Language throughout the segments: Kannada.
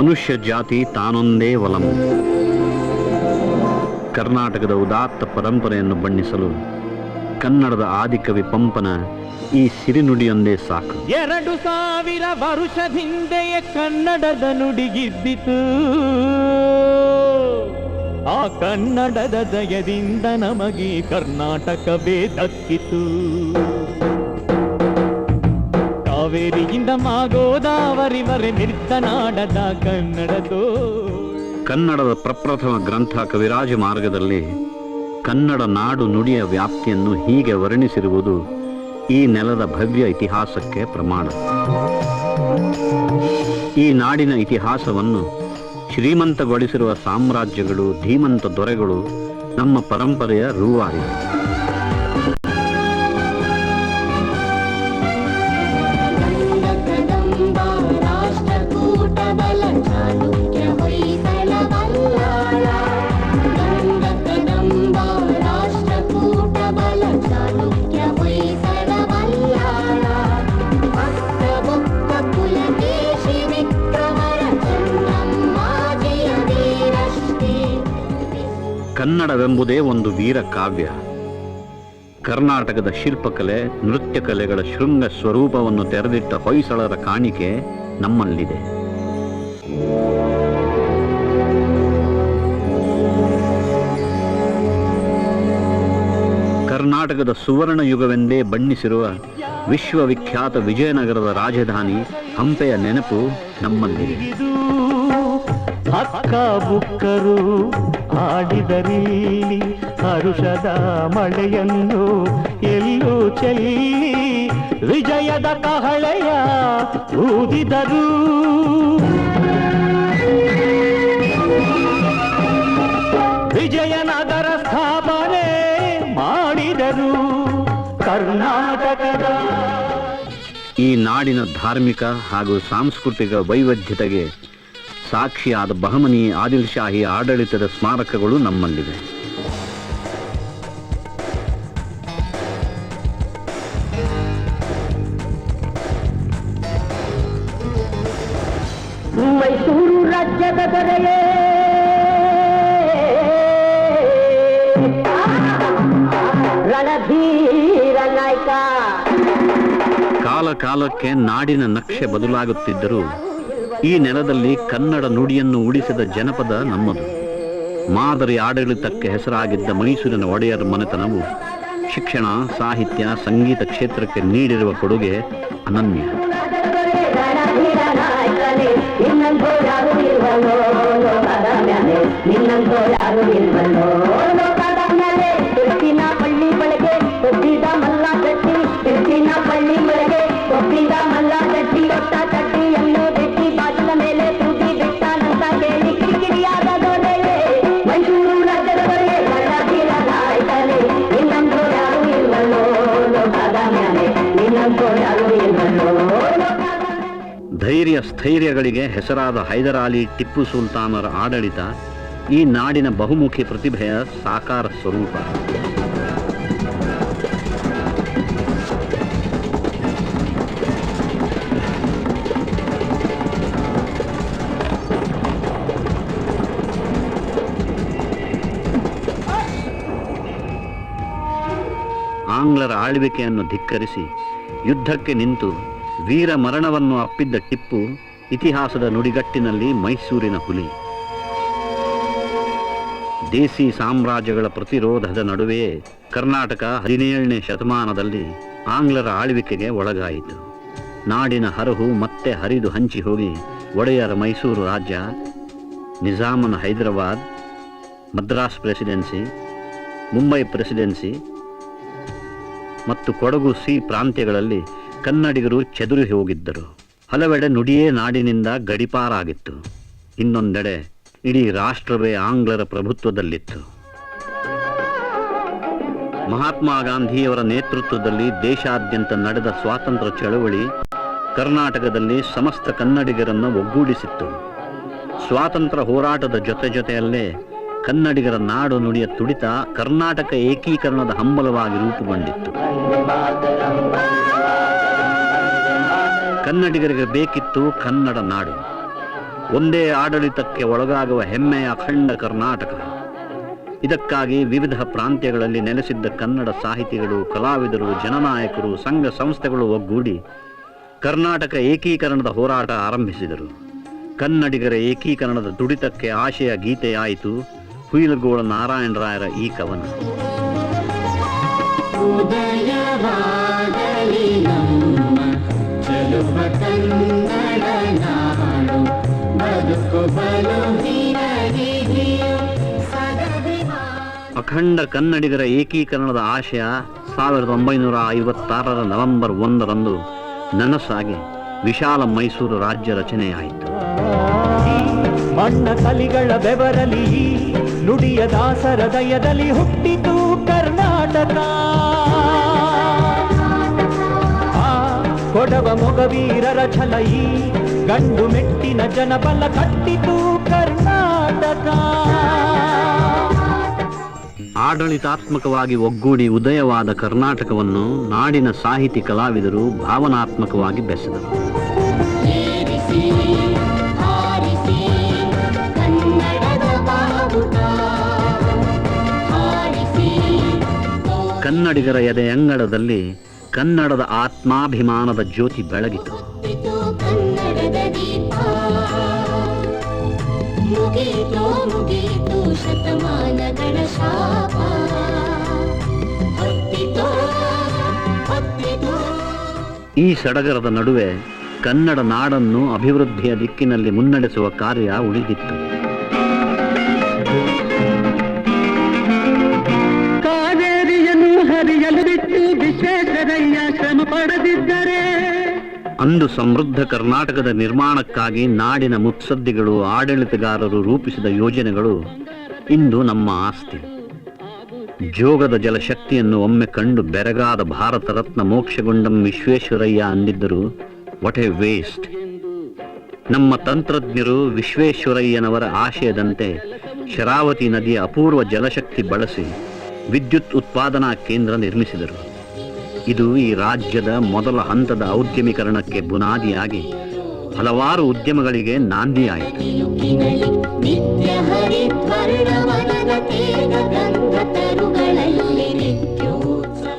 ಮನುಷ್ಯ ಜಾತಿ ತಾನೊಂದೇ ಒಲಮು ಕರ್ನಾಟಕದ ಉದಾತ್ತ ಪರಂಪರೆಯನ್ನು ಬಣ್ಣಿಸಲು ಕನ್ನಡದ ಆದಿಕವಿ ಪಂಪನ ಈ ಸಿರಿನುಡಿಯೊಂದೇ ಸಾಕು. ಎರಡು ಸಾವಿರ ವರುಷದಿಂದೆಯೇ ಕನ್ನಡದ ನುಡಿಗಿದ್ದಿತು ಆ ಕನ್ನಡದ ಜಯದಿಂದ ನಮಗೆ ಕರ್ನಾಟಕವೇ ದಕ್ಕಿತು. ಕಾವೇರಿಯಿಂದ ಮಾಗೋದಾವರಿವರೆ ಮಿರ್ತನಾಡದ ಕನ್ನಡದೋ ಕನ್ನಡದ ಪ್ರಪ್ರಥಮ ಗ್ರಂಥ ಕವಿರಾಜ ಮಾರ್ಗದಲ್ಲಿ ಕನ್ನಡ ನಾಡು ನುಡಿಯ ವ್ಯಾಪ್ತಿಯನ್ನು ಹೀಗೆ ವರ್ಣಿಸಿರುವುದು ಈ ನೆಲದ ಭವ್ಯ ಇತಿಹಾಸಕ್ಕೆ ಪ್ರಮಾಣ. ಈ ನಾಡಿನ ಇತಿಹಾಸವನ್ನು ಶ್ರೀಮಂತಗೊಳಿಸಿರುವ ಸಾಮ್ರಾಜ್ಯಗಳು, ಧೀಮಂತ ದೊರೆಗಳು ನಮ್ಮ ಪರಂಪರೆಯ ರೂವಾರಿ. ಕನ್ನಡವೆಂಬುದೇ ಒಂದು ವೀರ ಕಾವ್ಯ. ಕರ್ನಾಟಕದ ಶಿಲ್ಪಕಲೆ ನೃತ್ಯ ಕಲೆಗಳ ಶೃಂಗ ಸ್ವರೂಪವನ್ನು ತೆರೆದಿಟ್ಟ ಹೊಯ್ಸಳರ ಕಾಣಿಕೆ ನಮ್ಮಲ್ಲಿದೆ. ಕರ್ನಾಟಕದ ಸುವರ್ಣ ಯುಗವೆಂದೇ ಬಣ್ಣಿಸಿರುವ ವಿಶ್ವವಿಖ್ಯಾತ ವಿಜಯನಗರದ ರಾಜಧಾನಿ ಹಂಪೆಯ ನೆನಪು ನಮ್ಮಲ್ಲಿದೆ. ಹಕ್ಕ ಬುಕ್ಕರು ಆಡಿದರಿಲ್ಲಿ ಹರುಷದ ಮಳೆಯನ್ನು ಎಲ್ಲೂ ಚೆಲ್ಲಿ, ವಿಜಯದ ಕಹಳೆಯ ಊದಿದರು. ವಿಜಯನಗರ ಸ್ಥಾಪನೆ ಮಾಡಿದರು ಕರ್ನಾಟಕದ. ಈ ನಾಡಿನ ಧಾರ್ಮಿಕ ಹಾಗೂ ಸಾಂಸ್ಕೃತಿಕ ವೈವಿಧ್ಯತೆಗೆ ಸಾಕ್ಷಿಯಾದ ಬಹಮನಿ ಆದಿಲ್ ಶಾಹಿ ಆಡಳಿತದ ಸ್ಮಾರಕಗಳು ನಮ್ಮಲ್ಲಿವೆ. ಮೈಸೂರು ರಾಜ್ಯದ ದೊರೆಯೇ. ರಣಧೀರ ನಾಯಕ. ಕಾಲ ಕಾಲಕ್ಕೆ ನಾಡಿನ ನಕ್ಷೆ ಬದಲಾಗುತ್ತಿದ್ದರೂ ಈ ನೆಲದಲ್ಲಿ ಕನ್ನಡ ನುಡಿಯನ್ನು ಉಳಿಸಿದ ಜನಪದ ನಮ್ಮದು. ಮಾದರಿ ಆಡಳಿತಕ್ಕೆ ಹೆಸರಾಗಿದ್ದ ಮೈಸೂರಿನ ಒಡೆಯರ ಮನೆತನವು ಶಿಕ್ಷಣ, ಸಾಹಿತ್ಯ, ಸಂಗೀತ ಕ್ಷೇತ್ರಕ್ಕೆ ನೀಡಿರುವ ಕೊಡುಗೆ ಅನನ್ಯ. ಸ್ಥೈರ್ಯಗಳಿಗೆ ಹೆಸರಾದ ಹೈದರಾಲಿ ಟಿಪ್ಪು ಸುಲ್ತಾನರ ಆಡಳಿತ ಈ ನಾಡಿನ ಬಹುಮುಖಿ ಪ್ರತಿಭೆಯ ಸಾಕಾರ ಸ್ವರೂಪ. ಆಂಗ್ಲರ ಆಳ್ವಿಕೆಯನ್ನು ಧಿಕ್ಕರಿಸಿ ಯುದ್ಧಕ್ಕೆ ನಿಂತು ವೀರ ಮರಣವನ್ನು ಅಪ್ಪಿದ್ದ ಟಿಪ್ಪು ಇತಿಹಾಸದ ನುಡಿಗಟ್ಟಿನಲ್ಲಿ ಮೈಸೂರಿನ ಹುಲಿ. ದೇಸಿ ಸಾಮ್ರಾಜ್ಯಗಳ ಪ್ರತಿರೋಧದ ನಡುವೆಯೇ ಕರ್ನಾಟಕ ಹದಿನೇಳನೇ ಶತಮಾನದಲ್ಲಿ ಆಂಗ್ಲರ ಆಳ್ವಿಕೆಗೆ ಒಳಗಾಯಿತು. ನಾಡಿನ ಹರಹು ಮತ್ತೆ ಹರಿದು ಹಂಚಿ ಹೋಗಿ ಒಡೆಯರ ಮೈಸೂರು ರಾಜ್ಯ, ನಿಜಾಮನ ಹೈದರಾಬಾದ್, ಮದ್ರಾಸ್ ಪ್ರೆಸಿಡೆನ್ಸಿ, ಮುಂಬೈ ಪ್ರೆಸಿಡೆನ್ಸಿ ಮತ್ತು ಕೊಡಗು ಸಿ ಪ್ರಾಂತ್ಯಗಳಲ್ಲಿ ಕನ್ನಡಿಗರು ಚದುರಿ ಹೋಗಿದ್ದರು. ಹಲವೆಡೆ ನುಡಿಯೇ ನಾಡಿನಿಂದ ಗಡಿಪಾರಾಗಿತ್ತು. ಇನ್ನೊಂದೆಡೆ ಇಡೀ ರಾಷ್ಟ್ರವೇ ಆಂಗ್ಲರ ಪ್ರಭುತ್ವದಲ್ಲಿತ್ತು. ಮಹಾತ್ಮ ಗಾಂಧಿಯವರ ನೇತೃತ್ವದಲ್ಲಿ ದೇಶಾದ್ಯಂತ ನಡೆದ ಸ್ವಾತಂತ್ರ್ಯ ಚಳವಳಿ ಕರ್ನಾಟಕದಲ್ಲಿ ಸಮಸ್ತ ಕನ್ನಡಿಗರನ್ನು ಒಗ್ಗೂಡಿಸಿತ್ತು. ಸ್ವಾತಂತ್ರ್ಯ ಹೋರಾಟದ ಜೊತೆ ಜೊತೆಯಲ್ಲೇ ಕನ್ನಡಿಗರ ನಾಡು ನುಡಿಯ ತುಡಿತ ಕರ್ನಾಟಕ ಏಕೀಕರಣದ ಹಂಬಲವಾಗಿ ರೂಪುಗೊಂಡಿತ್ತು. ಕನ್ನಡಿಗರಿಗೆ ಬೇಕಿತ್ತು ಕನ್ನಡ ನಾಡು. ಒಂದೇ ಆಡಳಿತಕ್ಕೆ ಒಳಗಾಗುವ ಹೆಮ್ಮೆಯ ಅಖಂಡ ಕರ್ನಾಟಕ. ಇದಕ್ಕಾಗಿ ವಿವಿಧ ಪ್ರಾಂತ್ಯಗಳಲ್ಲಿ ನೆಲೆಸಿದ್ದ ಕನ್ನಡ ಸಾಹಿತಿಗಳು, ಕಲಾವಿದರು, ಜನನಾಯಕರು, ಸಂಘ ಸಂಸ್ಥೆಗಳು ಒಗ್ಗೂಡಿ ಕರ್ನಾಟಕ ಏಕೀಕರಣದ ಹೋರಾಟ ಆರಂಭಿಸಿದರು. ಕನ್ನಡಿಗರ ಏಕೀಕರಣದ ದುಡಿತಕ್ಕೆ ಆಶಯ ಗೀತೆಯಾಯಿತು ಹುಯಿಲಗೋಳ ನಾರಾಯಣರಾಯರ ಈ ಕವನ. ಅಖಂಡ ಕನ್ನಡಿಗರ ಏಕೀಕರಣದ ಆಶಯ ಸಾವಿರದ ಒಂಬೈನೂರ ಐವತ್ತಾರರ ನವೆಂಬರ್ ಒಂದರಂದು ನನಸಾಗಿ ವಿಶಾಲ ಮೈಸೂರು ರಾಜ್ಯ ರಚನೆಯಾಯಿತು. ಮಣ್ಣ ಕಲಿಗಳ ಬೆವರಲಿ ನುಡಿಯ ದಾಸರ ದಯದಲ್ಲಿ ಹುಟ್ಟಿತು ಕರ್ನಾಟಕ. ಕೊಡವ ಮೊಗವೀರರ ಛಲ ಈ ಗಂಡು ಮೆಟ್ಟಿನ ಜನಬಲ ಕಟ್ಟಿತು ಕರ್ನಾಟಕ. ಆಡಳಿತಾತ್ಮಕವಾಗಿ ಒಗ್ಗೂಡಿ ಉದಯವಾದ ಕರ್ನಾಟಕವನ್ನು ನಾಡಿನ ಸಾಹಿತಿ ಕಲಾವಿದರು ಭಾವನಾತ್ಮಕವಾಗಿ ಬೆಸೆದರು. ಹಾರಿಸಿ ಕನ್ನಡದ ಬಾವುಟ. ಹಾರಿಸಿ ಕನ್ನಡಿಗರ ಎದೆಯಂಗಳದಲ್ಲಿ ಕನ್ನಡದ ಆತ್ಮಾಭಿಮಾನದ ಜ್ಯೋತಿ ಬೆಳಗಿತು. ಮುಗೀತು ಮುಗೀತು ಶತಮಾನಗಳ ಶಾಪ. ಈ ಸಡಗರದ ನಡುವೆ ಕನ್ನಡ ನಾಡನ್ನು ಅಭಿವೃದ್ಧಿಯ ದಿಕ್ಕಿನಲ್ಲಿ ಮುನ್ನಡೆಸುವ ಕಾರ್ಯ ಉಳಿದಿತ್ತು. ಅಂದು ಸಮೃದ್ಧ ಕರ್ನಾಟಕದ ನಿರ್ಮಾಣಕ್ಕಾಗಿ ನಾಡಿನ ಮುತ್ಸದ್ದಿಗಳು, ಆಡಳಿತಗಾರರು ರೂಪಿಸಿದ ಯೋಜನೆಗಳು ಇಂದು ನಮ್ಮ ಆಸ್ತಿ. ಜೋಗದ ಜಲಶಕ್ತಿಯನ್ನು ಒಮ್ಮೆ ಕಂಡು ಬೆರಗಾದ ಭಾರತ ರತ್ನ ಮೋಕ್ಷಗುಂಡಂ ವಿಶ್ವೇಶ್ವರಯ್ಯ ಅಂದಿದ್ದರು ವಾಟ್ ಎ ವೇಸ್ಟ್ ನಮ್ಮ ತಂತ್ರಜ್ಞರು ವಿಶ್ವೇಶ್ವರಯ್ಯನವರ ಆಶಯದಂತೆ ಶರಾವತಿ ನದಿಯ ಅಪೂರ್ವ ಜಲಶಕ್ತಿ ಬಳಸಿ ವಿದ್ಯುತ್ ಉತ್ಪಾದನಾ ಕೇಂದ್ರ ನಿರ್ಮಿಸಿದರು. ಇದು ಈ ರಾಜ್ಯದ ಮೊದಲ ಹಂತದ ಔದ್ಯಮೀಕರಣಕ್ಕೆ ಬುನಾದಿಯಾಗಿ ಹಲವಾರು ಉದ್ಯಮಗಳಿಗೆ ನಾಂದಿಯಾಯಿತು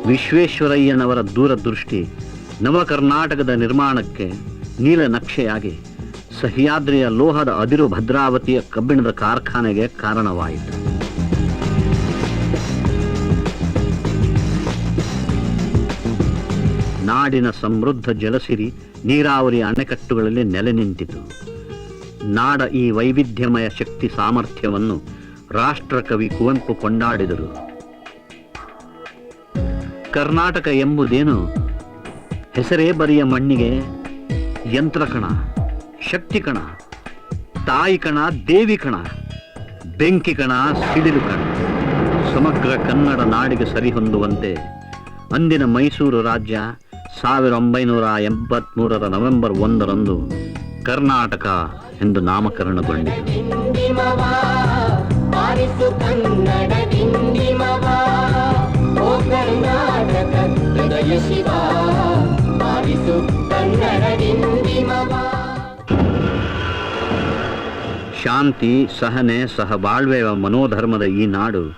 ವಿಶ್ವೇಶ್ವರಯ್ಯನವರ ದೂರದೃಷ್ಟಿ ನವ ಕರ್ನಾಟಕದ ನಿರ್ಮಾಣಕ್ಕೆ ನೀಲ ನಕ್ಷೆಯಾಗಿ ಸಹ್ಯಾದ್ರಿಯ ಲೋಹದ ಅದಿರು ಭದ್ರಾವತಿಯ ಕಬ್ಬಿಣದ ಕಾರ್ಖಾನೆಗೆ ಕಾರಣವಾಯಿತು. ನಾಡಿನ ಸಮೃದ್ಧ ಜಲಸಿರಿ ನೀರಾವರಿ ಅಣೆಕಟ್ಟುಗಳಲ್ಲಿ ನೆಲೆ ನಿಂತಿತು. ನಾಡ ಈ ವೈವಿಧ್ಯಮಯ ಶಕ್ತಿ ಸಾಮರ್ಥ್ಯವನ್ನು ರಾಷ್ಟ್ರಕವಿ ಕುವೆಂಪು ಕೊಂಡಾಡಿದರು. ಕರ್ನಾಟಕ ಎಂಬುದೇನು? ಹೆಸರೇ ಬರಿಯ ಮಣ್ಣಿಗೆ ಯಂತ್ರಕಣ ಶಕ್ತಿ ಕಣ, ತಾಯಿ ಕಣ, ದೇವಿ ಕಣ, ಬೆಂಕಿ ಕಣ, ಸಿಡಿಲು ಕಣ. ಸಮಗ್ರ ಕನ್ನಡ ನಾಡಿಗೆ ಸರಿಹೊಂದುವಂತೆ ಅಂದಿನ ಮೈಸೂರು ರಾಜ್ಯ ಸಾವಿರ ಒಂಬೈನೂರ ಎಂಬತ್ಮೂರರ ನವೆಂಬರ್ ಒಂದರಂದು ಕರ್ನಾಟಕ ಎಂದು ನಾಮಕರಣಗೊಂಡಿತು. ಶಾಂತಿ, ಸಹನೆ ಸಹಬಾಳ್ವೆಯ ಮನೋಧರ್ಮದ ಈ ನಾಡು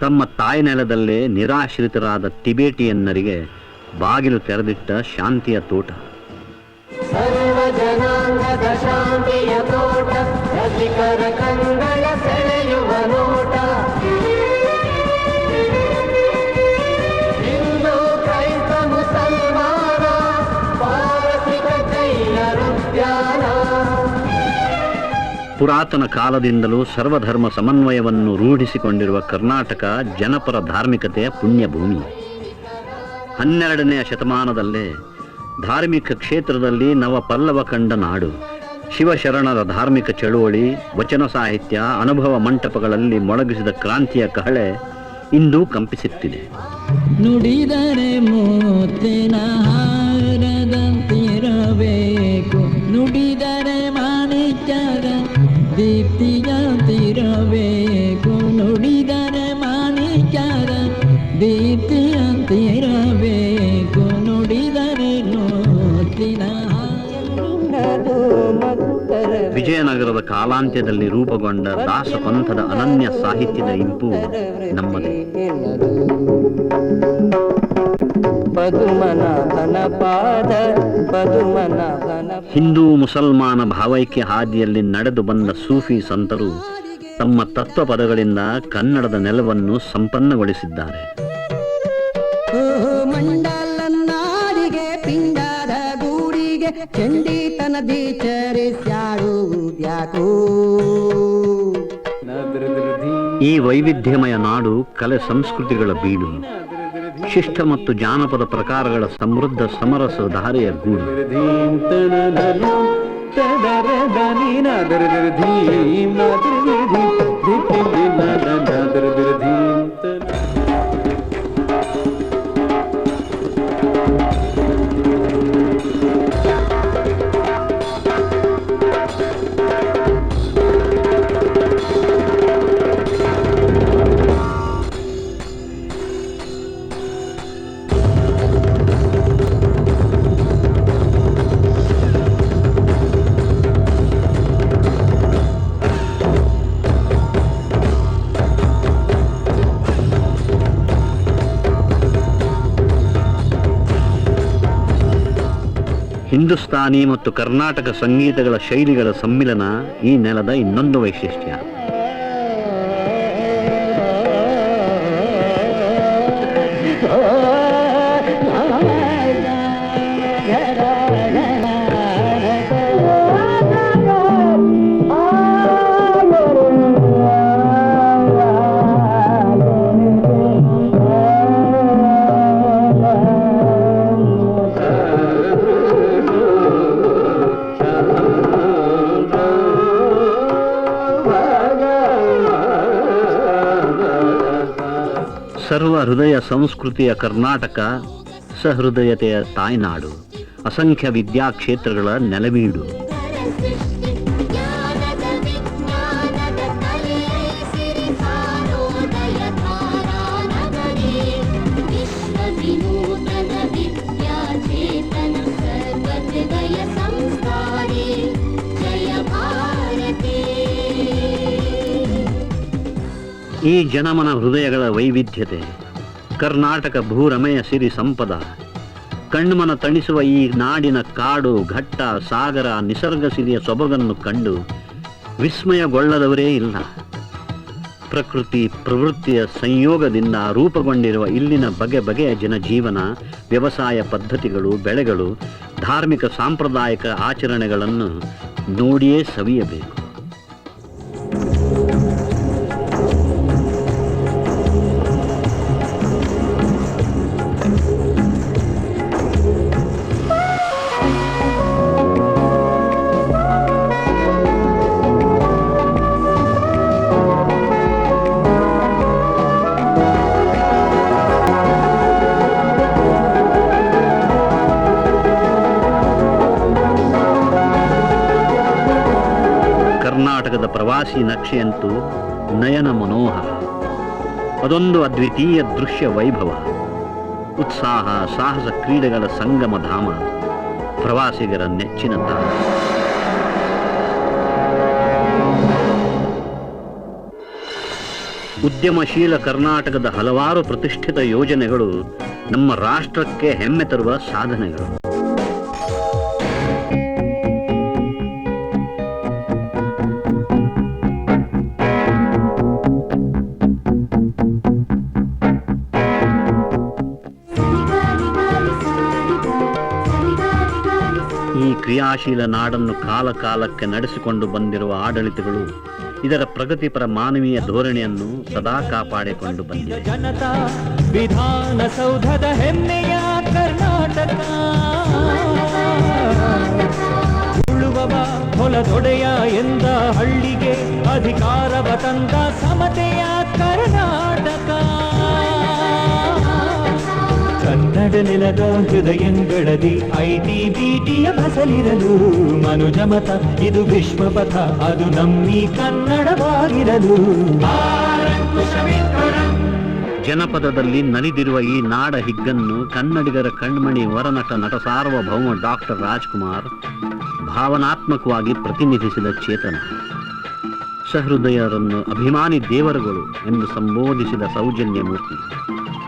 ತಮ್ಮ ತಾಯ್ನೆಲದಲ್ಲೇ ನಿರಾಶ್ರಿತರಾದ ಟಿಬೇಟಿಯನ್ನರಿಗೆ ಬಾಗಿಲು ತೆರೆದಿಟ್ಟ ಶಾಂತಿಯ ತೋಟ. ಸರ್ವ ಜನಾಂಗದ ಶಾಂತಿಯ ತೋಟ ರಸಿಕರ ಕಂಗಳ ಸೆಳೆಯುವ ನೋಟ. ಹಿಂದೂ ಕ್ರೈಸ್ತ ಮುಸಲ್ಮಾನ ಪಾರಸಿಕ ಜೈನರುದ್ಯಾನ ಪುರಾತನ ಕಾಲದಿಂದಲೂ ಸರ್ವಧರ್ಮ ಸಮನ್ವಯವನ್ನು ರೂಢಿಸಿಕೊಂಡಿರುವ ಕರ್ನಾಟಕ ಜನಪರ ಧಾರ್ಮಿಕತೆಯ ಪುಣ್ಯಭೂಮಿ. ಹನ್ನೆರಡನೆಯ ಶತಮಾನದಲ್ಲೇ ಧಾರ್ಮಿಕ ಕ್ಷೇತ್ರದಲ್ಲಿ ನವ ಪಲ್ಲವ ಕಂಡ ನಾಡು. ಶಿವಶರಣರ ಧಾರ್ಮಿಕ ಚಳುವಳಿ, ವಚನ ಸಾಹಿತ್ಯ, ಅನುಭವ ಮಂಟಪಗಳಲ್ಲಿ ಮೊಳಗಿಸಿದ ಕ್ರಾಂತಿಯ ಕಹಳೆ ಇಂದು ಕಂಪಿಸುತ್ತಿದೆ. ನುಡಿದರೆ ಮೂತಿನ ಹಾರದಂತಿರಬೇಕು. ನುಡಿದರೆ ಮಾನಿಚರ ದೀಪ್ತಿಯಂತಿರಬೇಕು ವಿಜಯನಗರದ ಕಾಲಾಂತ್ಯದಲ್ಲಿ ರೂಪುಗೊಂಡ ದಾಸ ಪಂಥದ ಅನನ್ಯ ಸಾಹಿತ್ಯದ ಇಂಪು ನಮ್ಮದೇ. ಹಿಂದೂ ಮುಸಲ್ಮಾನ ಭಾವೈಕ್ಯ ಹಾದಿಯಲ್ಲಿ ನಡೆದು ಬಂದ ಸೂಫಿ ಸಂತರು ತಮ್ಮ ತತ್ವ ಪದಗಳಿಂದ ಕನ್ನಡದ ನೆಲವನ್ನು ಸಂಪನ್ನಗೊಳಿಸಿದ್ದಾರೆ. ಚಂಡಿತನದಿ ಚರಿಸ್ಯಾಡುವುದ್ಯಾಕೋ ಈ ವೈವಿಧ್ಯಮಯ ನಾಡು ಕಲೆ ಸಂಸ್ಕೃತಿಗಳ ಬೀಡು. ಶಿಷ್ಟ ಮತ್ತು ಜಾನಪದ ಪ್ರಕಾರಗಳ ಸಮೃದ್ಧ ಸಮರಸ ಧಾರೆಯ ಗೂಡು. ಹಿಂದೂಸ್ತಾನಿ ಮತ್ತು ಕರ್ನಾಟಕ ಸಂಗೀತಗಳ ಶೈಲಿಗಳ ಸಮ್ಮಿಲನ ಈ ನೆಲದ ಇನ್ನೊಂದು ವೈಶಿಷ್ಟ್ಯ. ಸರ್ವ ಹೃದಯ ಸಂಸ್ಕೃತಿಯ ಕರ್ನಾಟಕ ಸಹೃದಯತೆಯ ತಾಯ್ನಾಡು ಅಸಂಖ್ಯ ವಿದ್ಯಾಕ್ಷೇತ್ರಗಳ ಭಾರತಿ ಈ ಜನಮನ ಹೃದಯಗಳ ವೈವಿಧ್ಯತೆ ಕರ್ನಾಟಕ ಭೂರಮೆಯ ಸಿರಿ ಸಂಪದ. ಕಣ್ಮನ ತಣಿಸುವ ಈ ನಾಡಿನ ಕಾಡು, ಘಟ್ಟ, ಸಾಗರ, ನಿಸರ್ಗ ಸಿರಿಯ ಸೊಬಗನ್ನು ಕಂಡು ವಿಸ್ಮಯಗೊಳ್ಳದವರೇ ಇಲ್ಲ. ಪ್ರಕೃತಿ ಪ್ರವೃತ್ತಿಯ ಸಂಯೋಗದಿಂದ ರೂಪುಗೊಂಡಿರುವ ಇಲ್ಲಿನ ಬಗೆ ಬಗೆಯ ಜನಜೀವನ, ವ್ಯವಸಾಯ ಪದ್ಧತಿಗಳು, ಬೆಳೆಗಳು, ಧಾರ್ಮಿಕ ಸಾಂಪ್ರದಾಯಿಕ ಆಚರಣೆಗಳನ್ನು ನೋಡಿಯೇ ಸವಿಯಬೇಕು. ಪ್ರವಾಸಿ ನಕ್ಷೆಯಂತೂ ನಯನ ಮನೋಹರ ಅದೊಂದು ಅದ್ವಿತೀಯ ದೃಶ್ಯ ವೈಭವ. ಉತ್ಸಾಹ, ಸಾಹಸ ಕ್ರೀಡೆಗಳ ಸಂಗಮ ಧಾಮ, ಪ್ರವಾಸಿಗರ ನೆಚ್ಚಿನ ತಾಣ ಉದ್ಯಮಶೀಲ ಕರ್ನಾಟಕದ ಹಲವಾರು ಪ್ರತಿಷ್ಠಿತ ಯೋಜನೆಗಳು ನಮ್ಮ ರಾಷ್ಟ್ರಕ್ಕೆ ಹೆಮ್ಮೆ ತರುವ ಸಾಧನೆಗಳು. ಕ್ರಿಯಾಶೀಲ ನಾಡನ್ನು ಕಾಲಕಾಲಕ್ಕೆ ನಡೆಸಿಕೊಂಡು ಬಂದಿರುವ ಆಡಳಿತಗಳು ಇದರ ಪ್ರಗತಿಪರ ಮಾನವೀಯ ಧೋರಣೆಯನ್ನು ಸದಾ ಕಾಪಾಡಿಕೊಂಡು ಬಂದಿದೆ ಜನತಾ ವಿಧಾನಸೌಧದ ಹೆಮ್ಮೆಯ ಕರ್ನಾಟಕ. ಹೊಲದೊಡೆಯ ಎಂದ ಹಳ್ಳಿಗೆ ಅಧಿಕಾರವ ತಂದ ಸಮತೆಯ ಕರ್ನಾಟಕ. ಕನ್ನಡ ನೆಲದ ಹೃದಯಂಗಳದಿ ಐಟಿ ಬಿಟಿಯ ಫಸಲಿರಲು ಮನುಜಮತ ಇದು ವಿಶ್ವಪಥ ಅದು ನಮ್ಮಿ ಕನ್ನಡವಾಗಿರಲು ಜನಪದದಲ್ಲಿ ನಲಿದಿರುವ ಈ ನಾಡ ಹಿಗ್ಗನ್ನು ಕನ್ನಡಿಗರ ಕಣ್ಮಣಿ ವರನಟ ನಟ ಸಾರ್ವಭೌಮ ಡಾಕ್ಟರ್ ರಾಜ್ಕುಮಾರ್ ಭಾವನಾತ್ಮಕವಾಗಿ ಪ್ರತಿನಿಧಿಸಿದ ಚೇತನ. ಸಹೃದಯರನ್ನು ಅಭಿಮಾನಿ ದೇವರುಗಳು ಎಂದು ಸಂಬೋಧಿಸಿದ ಸೌಜನ್ಯ ಮೂರ್ತಿ.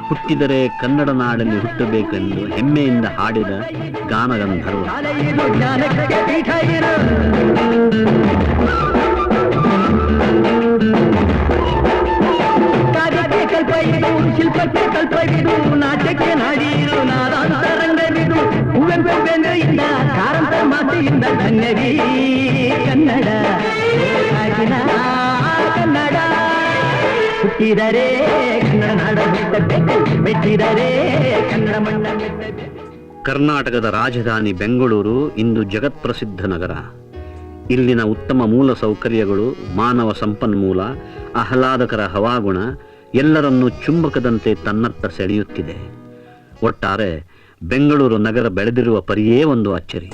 ಹುಟ್ಟಿದರೆ ಕನ್ನಡ ನಾಡಲ್ಲಿ ಹುಟ್ಟಬೇಕೆಂದು ಹೆಮ್ಮೆಯಿಂದ ಹಾಡಿದ ಗಾನಗಂಧರ್ವ ಮಾತೆಯಿಂದ ಕನ್ನಡ. ಕನ್ನಡ ಹುಟ್ಟಿದರೆ ಕನ್ನಡ ನಾಡ ಮೆಟ್ಟಿದರೆ ಕನ್ನಡ ಮಣ್ಣ ಕರ್ನಾಟಕದ ರಾಜಧಾನಿ ಬೆಂಗಳೂರು ಇಂದು ಜಗತ್ಪ್ರಸಿದ್ಧ ನಗರ. ಇಲ್ಲಿನ ಉತ್ತಮ ಮೂಲ ಸೌಕರ್ಯಗಳು, ಮಾನವ ಸಂಪನ್ಮೂಲ, ಆಹ್ಲಾದಕರ ಹವಾಗುಣ, ಎಲ್ಲರನ್ನೂ ಚುಂಬಕದಂತೆ ತನ್ನತ್ತ ಸೆಳೆಯುತ್ತಿದೆ. ಒಟ್ಟಾರೆ ಬೆಂಗಳೂರು ನಗರ ಬೆಳೆದಿರುವ ಪರಿಯೇ ಒಂದು ಅಚ್ಚರಿ.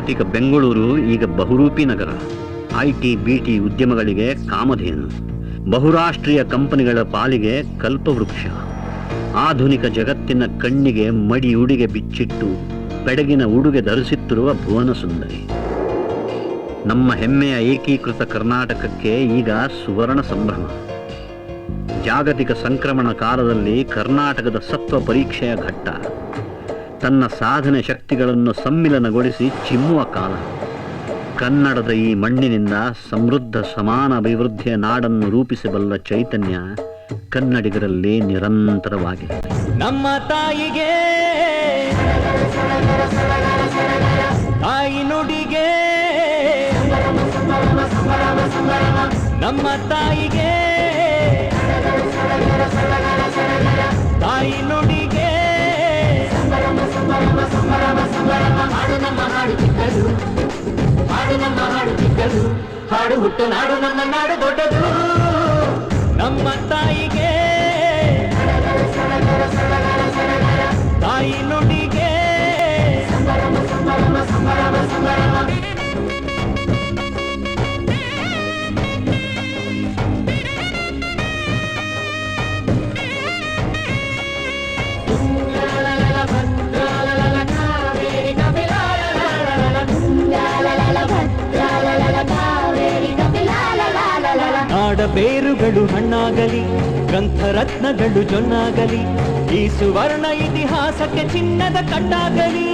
ಜಾಗತಿಕ ಬೆಂಗಳೂರು ಈಗ ಬಹುರೂಪಿ ನಗರ. ಐಟಿ, ಬಿಟಿ ಉದ್ಯಮಗಳಿಗೆ ಕಾಮಧೇನು. ಬಹುರಾಷ್ಟ್ರೀಯ ಕಂಪನಿಗಳ ಪಾಲಿಗೆ ಕಲ್ಪವೃಕ್ಷ. ಆಧುನಿಕ ಜಗತ್ತಿನ ಕಣ್ಣಿಗೆ ಮಡಿ ಉಡುಗೆ ಬಿಚ್ಚಿಟ್ಟು ಬೆಡಗಿನ ಉಡುಗೆ ಧರಿಸುತ್ತಿರುವ ಭುವನ ಸುಂದರಿ ನಮ್ಮ ಹೆಮ್ಮೆಯ ಏಕೀಕೃತ ಕರ್ನಾಟಕಕ್ಕೆ ಈಗ ಸುವರ್ಣ ಸಂಭ್ರಮ. ಜಾಗತಿಕ ಸಂಕ್ರಮಣ ಕಾಲದಲ್ಲಿ ಕರ್ನಾಟಕದ ಸತ್ವ ಪರೀಕ್ಷೆಯ ಘಟ್ಟ. ತನ್ನ ಸಾಧನೆ ಶಕ್ತಿಗಳನ್ನು ಸಮ್ಮಿಲನಗೊಳಿಸಿ ಚಿಮ್ಮುವ ಕಾಲ. ಕನ್ನಡದ ಈ ಮಣ್ಣಿನಿಂದ ಸಮೃದ್ಧ ಸಮಾನ ಅಭಿವೃದ್ಧಿಯ ನಾಡನ್ನು ರೂಪಿಸಬಲ್ಲ ಚೈತನ್ಯ ಕನ್ನಡಿಗರಲ್ಲಿ ನಿರಂತರವಾಗಿದೆ. ನಮ್ಮ ತಾಯಿಗೆ, ತಾಯಿ ನುಡಿಗೆ, ನಮ್ಮ ತಾಯಿಗೆ, ತಾಯಿ ನುಡಿಗೆ ಹಾಡು ನಮ್ಮ ಹಾಡು ಚಿಕ್ಕದು ಹಾಡು ನಮ್ಮ ಹಾಡು ಚಿಕ್ಕದು ಹಾಡು ಹುಟ್ಟು ನಾಡು ನಮ್ಮ ನಾಡು ದೊಡ್ಡದು ನಮ್ಮ ತಾಯಿಗೆ ತಾಯಿ ನುಡಿಗೆ ನಾಡ ಬೇರುಗಳು ಹಣ್ಣಾಗಲಿ, ಗ್ರಂಥರತ್ನಗಳು ಜೊನ್ನಾಗಲಿ, ಈ ಸುವರ್ಣ ಇತಿಹಾಸಕ್ಕೆ ಚಿನ್ನದ ಕಟ್ಟಾಗಲಿ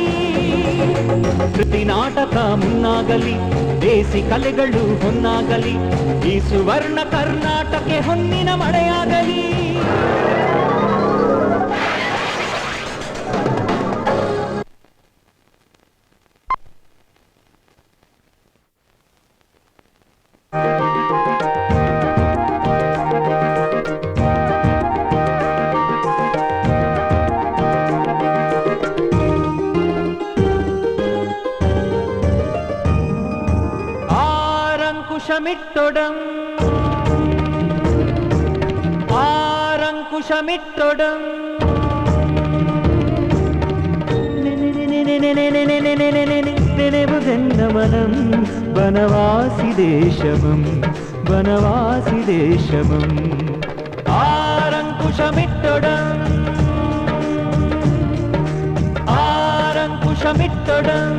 ಕೃತಿ ನಾಟಕ ಮುನ್ನಾಗಲಿ, ದೇಸಿ ಕಲೆಗಳು ಹೊನ್ನಾಗಲಿ, ಈ ಸುವರ್ಣ ಕರ್ನಾಟಕ ಹೊನ್ನಿನ ಮಳೆಯಾಗಲಿ. ஆரங்குஷமிட்டொடும் ஆரங்குஷமிட்டொடும் நினைவுகந்தவனம் வனவாசி தேசமம் வனவாசி தேசமம் ஆரங்குஷமிட்டொடம் ஆரங்குஷமிட்டொடம்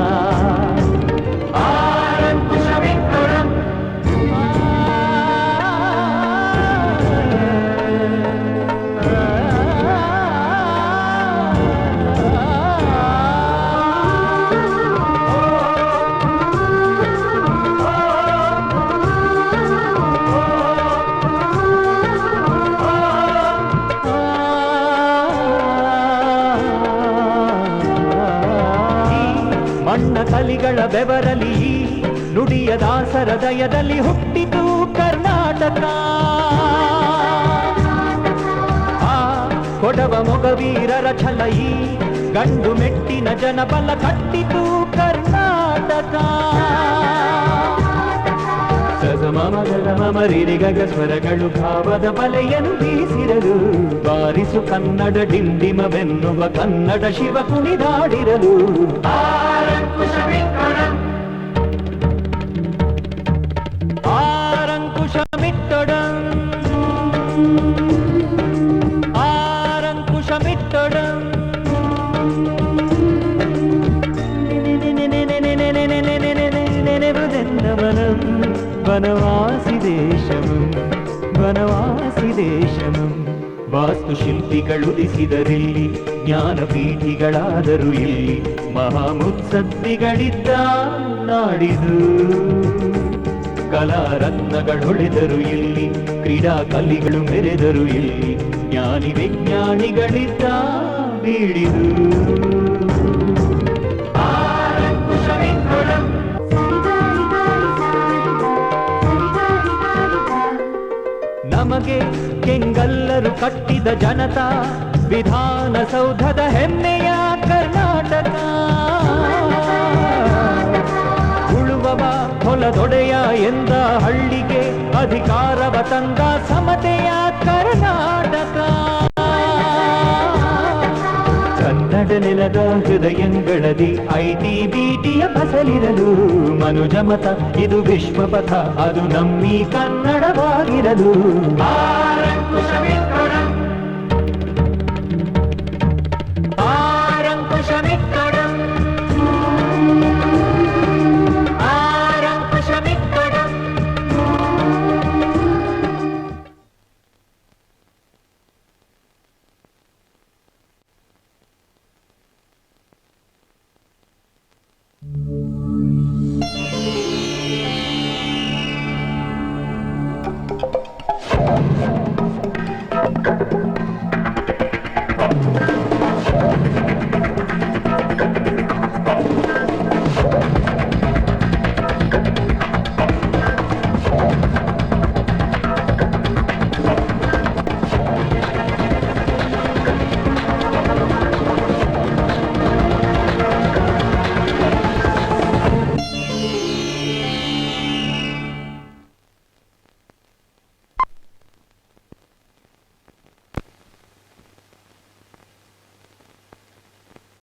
ಬೆಟ್ಟದ ಬೆವರಲಿ ನುಡಿಯ ದಾಸರ ದಯದಲ್ಲಿ ಹುಟ್ಟಿತು ಕರ್ನಾಟಕ. ಆ ಕೊಡವ ಮೊಗವೀರರ ಛಲಯಿ ಗಂಡು ಮೆಟ್ಟಿನ ಜನಬಲ ಕಟ್ಟಿತು ಕರ್ನಾಟಕ. ಸಸಮಮಗಳ ಮಮರಿರಿ ಸ್ವರಗಳು ಭಾವದ ಬಲೆಯನ್ನು ಬೀಸಿರಲು ಬಾರಿಸು ಕನ್ನಡ ಡಿಂಡಿಮವೆನ್ನುವ ಕನ್ನಡ ಶಿವ ಕುಣಿದಾಡಿರಲು. ಆ ஆரங்குஷமிட்டடம் நினைவதெந்தவனம் வனவாசி தேசமும் வನವಾಸಿ ದೇಶಮಂ ವಾಸ್ತುಶಿಲ್ಪಿಗಳುದಿಸಿದರಿಲ್ಲಿ ಜ್ಞಾನಪೀಠಿಗಳಾದರು ಇಲ್ಲಿ ಮಹಾಮುತ್ಸದ್ದಿಗಳಿದ್ದ ನಾಡಿದು ಕಲಾರತ್ನಗಳೊಡೆದರು ಇಲ್ಲಿ ಕ್ರೀಡಾ ಕಲಿಗಳು ಮೆರೆದರು ಇಲ್ಲಿ ಜ್ಞಾನಿ ವಿಜ್ಞಾನಿಗಳಿದ್ದ ಬೀಳಿದು. ನಮಗೆ ಕೆಂಗಲ್ಲರು ಕಟ್ಟಿದ ಜನತಾ ವಿಧಾನಸೌಧದ ಹೆಮ್ಮೆಯ ಕರ್ನಾಟಕ ಹೊಲದೊಡೆಯ ಎಂದ ಹಳ್ಳಿಗೆ ಅಧಿಕಾರವ ತಂದ ಸಮತೆಯ ಕರ್ನಾಟಕ. ಕನ್ನಡ ನೆಲದ ಹೃದಯಂಗಳದಿ ಐಟಿ ಬಿಟಿಯ ಫಸಲಿರಲು ಮನುಜಮತ ಇದು ವಿಶ್ವಪಥ, ಅದು ನಮ್ಮಿ ಕನ್ನಡವಾಗಿರಲು.